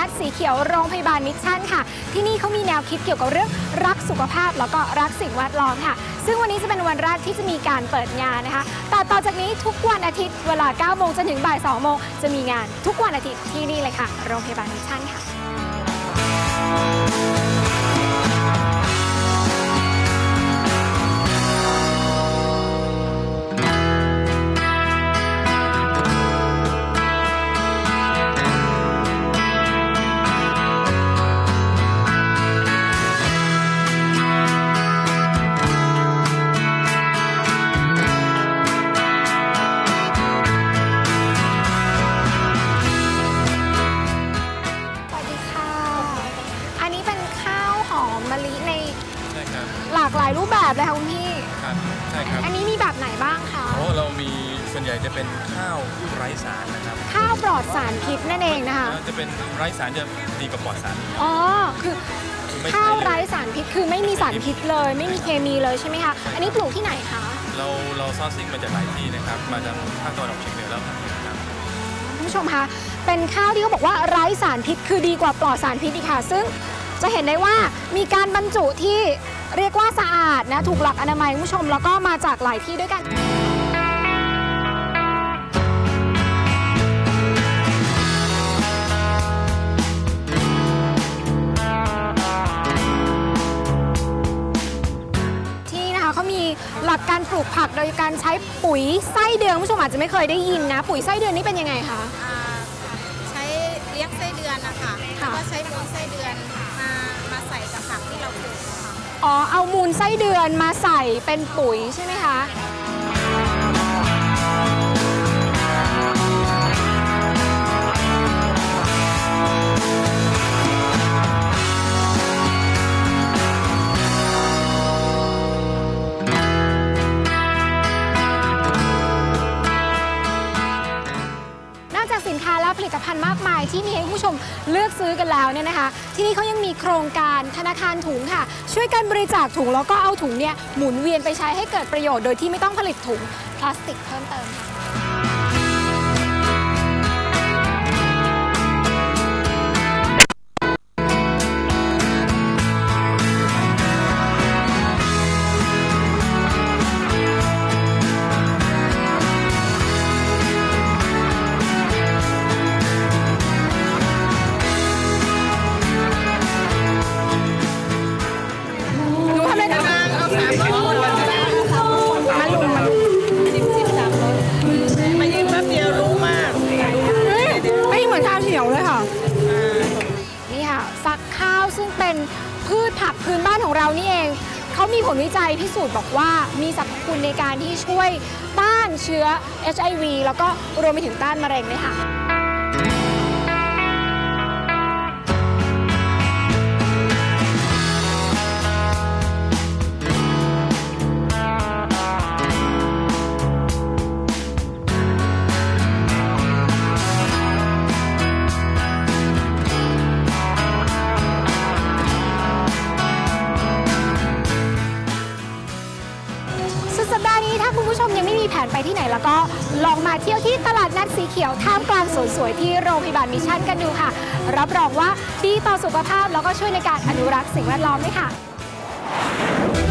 นัดสีเขียวโรงพยาบาลมิชชั่นค่ะ ที่นี่เขามีแนวคิดเกี่ยวกับเรื่องรักสุขภาพแล้วก็รักสิ่งแวดล้อมค่ะ ซึ่งวันนี้จะเป็นวันแรกที่จะมีการเปิดงานนะคะ แต่ต่อจากนี้ทุกวันอาทิตย์เวลา9โมงจนถึงบ่าย2โมงจะมีงานทุกวันอาทิตย์ที่นี่เลยค่ะ โรงพยาบาลมิชชั่นค่ะ แบบเลยค่ะคุณพี่ ครับใช่ครับอันนี้มีแบบไหนบ้างคะโอ้เรามีส่วนใหญ่จะเป็นข้าวไร้สารนะครับข้าวปลอดสารพิษนั่นเองนะคะเอ่อจะเป็นไร้สารจะดีกว่าปลอดสารอ๋อคือคือไม่ข้าวใช่ไร้เลยสารพิษคือไม่มีสารพิษเลย ไม่มีเคมีเลยใช่ไหมคะอันนี้ปลูกที่ไหนคะเราเราซอร์ซิ่งมาจากหลายที่นะครับมาจากภาคตะวันออกเฉียงเหนือแล้วครับคุณผู้ชมคะเป็นข้าวที่เขาบอกว่าไร้สารพิษคือดีกว่าปลอดสารพิษอีกค่ะ ซึ่งจะเห็นได้ว่ามีการบรรจุที่ เรียกว่าสะอาดนะถูกหลักอนามัยคุณผู้ชมแล้วก็มาจากหลายที่ด้วยกันที่นะคะเขามีหลักการปลูกผักโดยการใช้ปุ๋ยไส้เดือนผู้ชมอาจจะไม่เคยได้ยินนะ ปุ๋ยไส้เดือนนี่เป็นยังไงคะใช้เลี้ยงไส้เดือนนะคะแล้วค่ะก็ใช้มูลไส้เดือนมามาใส่กับผักที่เราปลูกค่ะ อ๋อ เอามูลไส้เดือนมาใส่เป็นปุ๋ยใช่ไหมคะายที่มีให้ผู้ชมเลือกซื้อกันแล้วเนี่ยนะคะ ที่นี่เขายังมีโครงการธนาคารถุงค่ะ ช่วยกันบริจาคถุงแล้วก็เอาถุงเนี่ยหมุนเวียนไปใช้ให้เกิดประโยชน์โดยที่ไม่ต้องผลิตถุงพลาสติกเพิ่มเติมค่ะ ซึ่งเป็นพืชผักพื้นบ้านของเรานี่เอง เขามีผลวิจัยพิสูจน์บอกว่ามีสรรพคุณในการที่ช่วยต้านเชื้อ HIV แล้วก็รวมไปถึงต้านมะเร็งด้วยค่ะ มีแผนไปที่ไหนแล้วก็ลองมาเที่ยวที่ตลาดนัดสีเขียวท่ามกลางสวนสวยที่โรงพยาบาลมิชชั่นกันดูค่ะ รับรองว่าดีต่อสุขภาพแล้วก็ช่วยในการอนุรักษ์สิ่งแวดล้อมด้วยค่ะ